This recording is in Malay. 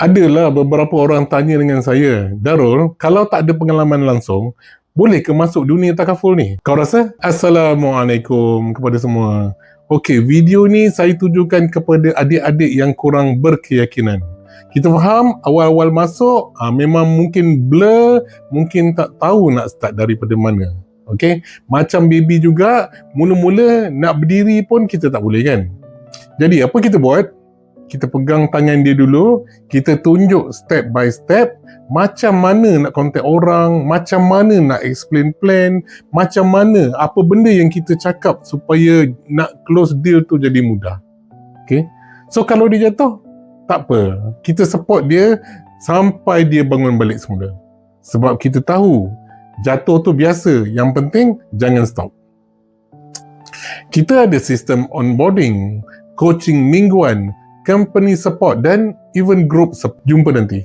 adalah beberapa orang tanya dengan saya, Darul, kalau tak ada pengalaman langsung, boleh ke masuk dunia takaful ni? Kau rasa? Assalamualaikum kepada semua. Okey, video ni saya tujukan kepada adik-adik yang kurang berkeyakinan. Kita faham awal-awal masuk uh, memang mungkin blur, mungkin tak tahu nak start daripada mana. Okey, macam baby juga mula-mula nak berdiri pun kita tak boleh kan. Jadi apa kita buat? Kita pegang tangan dia dulu, kita tunjuk step by step macam mana nak contact orang, macam mana nak explain plan, macam mana apa benda yang kita cakap supaya nak close deal tu jadi mudah. Okay? So kalau dia jatuh, tak apa. Kita support dia sampai dia bangun balik semula. Sebab kita tahu jatuh tu biasa. Yang penting jangan stop. Kita ada sistem onboarding, coaching mingguan, company support dan even group. Jumpa nanti.